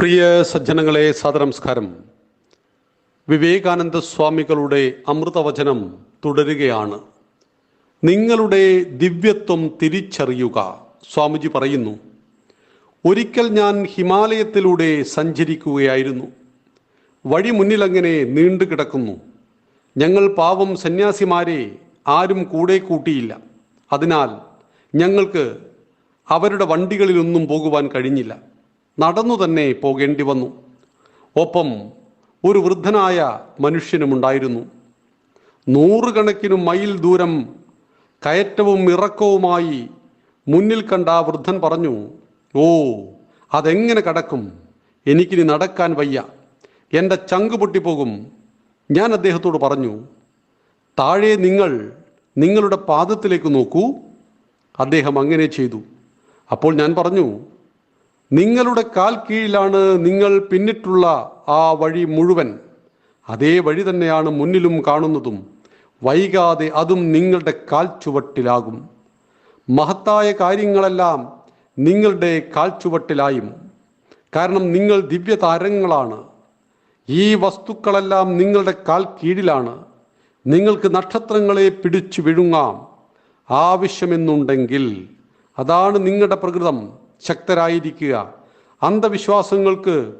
പ്രിയ സജ്ജനങ്ങളെ സാദനമസ്കാരം വിവേകാനന്ദ സ്വാമികളുടെ അമൃതവചനം തുടരുകയാണ്. നിങ്ങളുടെ ദിവ്യത്വം തിരിച്ചറിയുക സ്വാമിജി പറയുന്നു. ഒരിക്കൽ ഞാൻ ഹിമാലയത്തിലൂടെ സഞ്ചരിക്കുകയായിരുന്നു. വഴി മുന്നിലങ്ങനെ നീണ്ടു കിടക്കുന്നു. ഞങ്ങൾ പാവം സന്യാസിമാരെ ആരും കൂടെ കൂട്ടിയില്ല. അതിനാൽ ഞങ്ങൾക്ക് അവരുടെ വണ്ടികളിലൊന്നും പോകുവാൻ കഴിഞ്ഞില്ല. നടന്നു തന്നെ പോകേണ്ടി വന്നു. ഒപ്പം ഒരു വൃദ്ധനായ മനുഷ്യനുമുണ്ടായിരുന്നു. നൂറുകണക്കിന് മൈൽ ദൂരം കയറ്റവും ഇറക്കവുമായി മുന്നിൽ കണ്ട ആ വൃദ്ധൻ പറഞ്ഞു ഓ അതെങ്ങനെ കടക്കും? എനിക്കിനി നടക്കാൻ വയ്യ. എന്റെ ചങ്ക് പൊട്ടിപ്പോകും. ഞാൻ അദ്ദേഹത്തോട് പറഞ്ഞു താഴെ നിങ്ങൾ നിങ്ങളുടെ പാദത്തിലേക്ക് നോക്കൂ. അദ്ദേഹം അങ്ങനെ ചെയ്തു. അപ്പോൾ ഞാൻ പറഞ്ഞു നിങ്ങളുടെ കാൽ കീഴിലാണ് നിങ്ങൾ പിന്നിട്ടുള്ള ആ വഴി മുഴുവൻ. അതേ വഴി തന്നെയാണ് മുന്നിലും കാണുന്നതും. വൈകാതെ അതും നിങ്ങളുടെ കാൽ ചുവട്ടിലാകും മഹത്തായ കാര്യങ്ങളെല്ലാം നിങ്ങളുടെ കാൽ ചുവട്ടിലായും കാരണം നിങ്ങൾ ദിവ്യ താരങ്ങളാണ് ഈ വസ്തുക്കളെല്ലാം നിങ്ങളുടെ കാൽ കീഴിലാണ്. നിങ്ങൾക്ക് നക്ഷത്രങ്ങളെ പിടിച്ചു വിഴുങ്ങാം. ആവശ്യമെന്നുണ്ടെങ്കിൽ അതാണ് നിങ്ങളുടെ പ്രകൃതം. ശക്തരായിരിക്കുക. അന്ധവിശ്വാസങ്ങൾക്ക്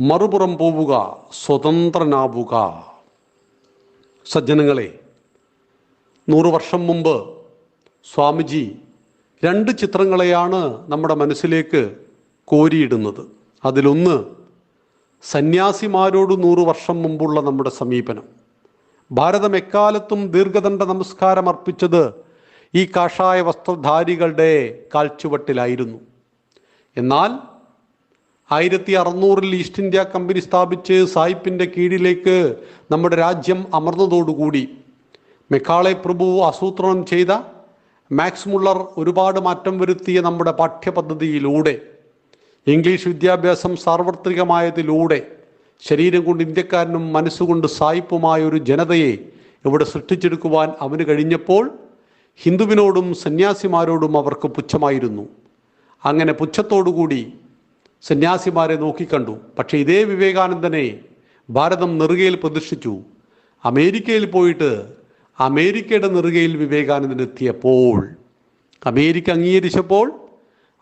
മറുപുറം പോവുക സ്വതന്ത്രനാവുക. സജ്ജനങ്ങളെ നൂറു വർഷം മുമ്പ് സ്വാമിജി രണ്ട് ചിത്രങ്ങളെയാണ് നമ്മുടെ മനസ്സിലേക്ക് കോരിയിടുന്നത്. അതിലൊന്ന് സന്യാസിമാരോട് നൂറു വർഷം മുമ്പുള്ള നമ്മുടെ സമീപനം. ഭാരതം എക്കാലത്തും ദീർഘദണ്ഡ നമസ്കാരം അർപ്പിച്ചത് ഈ കാഷായ വസ്ത്രധാരികളുടെ കാൽച്ചുവട്ടിലായിരുന്നു. എന്നാൽ ആയിരത്തി അറുന്നൂറിൽ ഈസ്റ്റ് ഇന്ത്യ കമ്പനി സ്ഥാപിച്ച് സായിപ്പിന്റെ കീഴിലേക്ക് നമ്മുടെ രാജ്യം അമർന്നതോടുകൂടി മെക്കാളെ പ്രഭു ആസൂത്രണം ചെയ്ത മാക്സ് മുള്ളർ ഒരുപാട് മാറ്റം വരുത്തിയ നമ്മുടെ പാഠ്യപദ്ധതിയിലൂടെ ഇംഗ്ലീഷ് വിദ്യാഭ്യാസം സാർവത്രികമായതിലൂടെ ശരീരം കൊണ്ട് ഇന്ത്യക്കാരനും മനസ്സുകൊണ്ട് സായിപ്പുമായ ഒരു ജനതയെ ഇവിടെ സൃഷ്ടിച്ചെടുക്കുവാൻ അവന് കഴിഞ്ഞപ്പോൾ ഹിന്ദുവിനോടും സന്യാസിമാരോടും അവർക്ക് പുച്ഛമായിരുന്നു. അങ്ങനെ പുച്ഛത്തോടുകൂടി സന്യാസിമാരെ നോക്കിക്കണ്ടു. പക്ഷേ ഇതേ വിവേകാനന്ദനെ ഭാരതം നെറുകയിൽ പ്രതിഷ്ഠിച്ചു. അമേരിക്കയിൽ പോയിട്ട് അമേരിക്കയുടെ നെറുകയിൽ വിവേകാനന്ദൻ എത്തിയപ്പോൾ അമേരിക്ക അംഗീകരിച്ചപ്പോൾ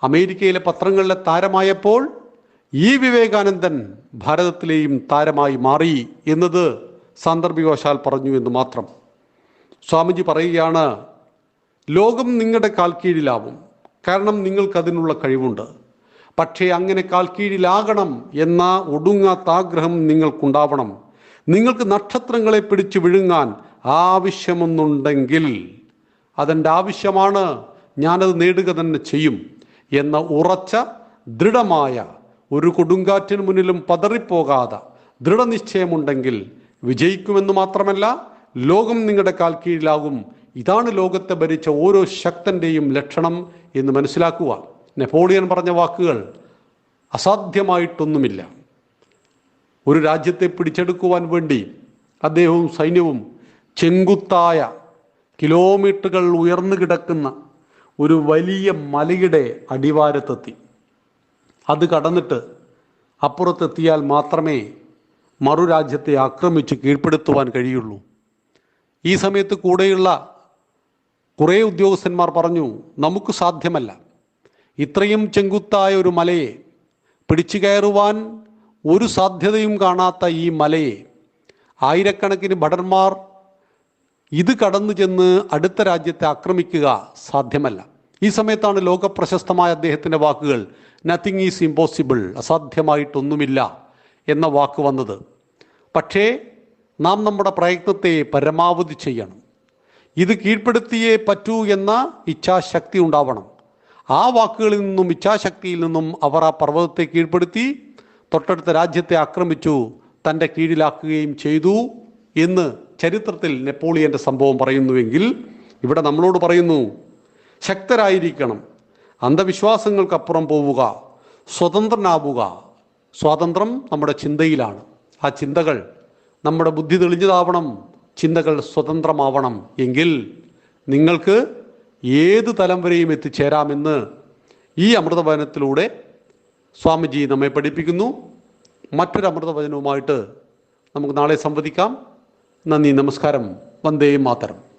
അമേരിക്കയിലെ പത്രങ്ങളിലെ താരമായപ്പോൾ ഈ വിവേകാനന്ദൻ ഭാരതത്തിലെയും താരമായി മാറി എന്നത് സാന്ദർഭികവശാൽ പറഞ്ഞു എന്ന് മാത്രം. സ്വാമിജി പറയുകയാണ് ലോകം നിങ്ങളുടെ കാൽ കീഴിലാവും കാരണം നിങ്ങൾക്കതിനുള്ള കഴിവുണ്ട്. പക്ഷേ അങ്ങനെ കാൽ കീഴിലാകണം എന്ന ഒടുങ്ങാത്ത ആഗ്രഹം നിങ്ങൾക്കുണ്ടാവണം. നിങ്ങൾക്ക് നക്ഷത്രങ്ങളെ പിടിച്ചു വിഴുങ്ങാൻ ആവശ്യമൊന്നുണ്ടെങ്കിൽ അതെന്റെ ആവശ്യമാണ്. ഞാനത് നേടുക തന്നെ ചെയ്യും എന്ന ഉറച്ച ദൃഢമായ ഒരു കൊടുങ്കാറ്റിന് മുന്നിലും പതറിപ്പോകാതെ ദൃഢനിശ്ചയമുണ്ടെങ്കിൽ വിജയിക്കുമെന്ന് മാത്രമല്ല ലോകം നിങ്ങളുടെ കാൽ കീഴിലാകും ഇതാണ് ലോകത്തെ ഭരിച്ച ഓരോ ശക്തന്റെയും ലക്ഷണം എന്ന് മനസ്സിലാക്കുക. നെപ്പോളിയൻ പറഞ്ഞ വാക്കുകൾ അസാധ്യമായിട്ടൊന്നുമില്ല. ഒരു രാജ്യത്തെ പിടിച്ചെടുക്കുവാൻ വേണ്ടി അദ്ദേഹവും സൈന്യവും ചെങ്കുത്തായ കിലോമീറ്ററുകൾ ഉയർന്നു കിടക്കുന്ന ഒരു വലിയ മലയുടെ അടിവാരത്തെത്തി. അത് കടന്നിട്ട് അപ്പുറത്തെത്തിയാൽ മാത്രമേ മറുരാജ്യത്തെ ആക്രമിച്ച് കീഴ്പ്പെടുത്തുവാൻ കഴിയുള്ളൂ. ഈ സമയത്ത് കൂടെയുള്ള കുറേ ഉദ്യോഗസ്ഥന്മാർ പറഞ്ഞു നമുക്ക് സാധ്യമല്ല. ഇത്രയും ചെങ്കുത്തായ ഒരു മലയെ പിടിച്ചു കയറുവാൻ ഒരു സാധ്യതയും കാണാത്ത ഈ മലയെ ആയിരക്കണക്കിന് ഭടന്മാർ ഇത് കടന്നു ചെന്ന് അടുത്ത രാജ്യത്തെ ആക്രമിക്കുക സാധ്യമല്ല. ഈ സമയത്താണ് ലോക പ്രശസ്തമായ അദ്ദേഹത്തിന്റെ വാക്കുകൾ നത്തിങ് ഈസ് ഇമ്പോസിബിൾ അസാധ്യമായിട്ടൊന്നുമില്ല എന്ന വാക്ക് വന്നത്. പക്ഷേ നാം നമ്മുടെ പ്രയത്നത്തെ പരമാവധി ചെയ്യണം. ഇത് കീഴ്പ്പെടുത്തിയേ പറ്റൂ എന്ന ഇച്ഛാശക്തി ഉണ്ടാവണം. ആ വാക്കുകളിൽ നിന്നും ഇച്ഛാശക്തിയിൽ നിന്നും അവർ ആ പർവതത്തെ കീഴ്പ്പെടുത്തി തൊട്ടടുത്ത രാജ്യത്തെ ആക്രമിച്ചു തന്റെ കീഴിലാക്കുകയും ചെയ്തു എന്ന് ചരിത്രത്തിൽ നെപ്പോളിയന്റെ സംഭവം പറയുന്നുവെങ്കിൽ ഇവിടെ നമ്മളോട് പറയുന്നു ശക്തരായിരിക്കണം അന്ധവിശ്വാസങ്ങൾക്കപ്പുറം പോവുക സ്വതന്ത്രനാവുക. സ്വാതന്ത്ര്യം നമ്മുടെ ചിന്തയിലാണ്. ആ ചിന്തകൾ നമ്മുടെ ബുദ്ധി തെളിഞ്ഞതാവണം. ചിന്തകൾ സ്വതന്ത്രമാവണം എങ്കിൽ നിങ്ങൾക്ക് ഏത് തലം വരെയും എത്തിച്ചേരാമെന്ന് ഈ അമൃതഭവനത്തിലൂടെ സ്വാമിജി നമ്മെ പഠിപ്പിക്കുന്നു. മറ്റൊരു അമൃതവചനവുമായിട്ട് നമുക്ക് നാളെ സംവദിക്കാം. നന്ദി നമസ്കാരം. വന്ദേ മാതരം.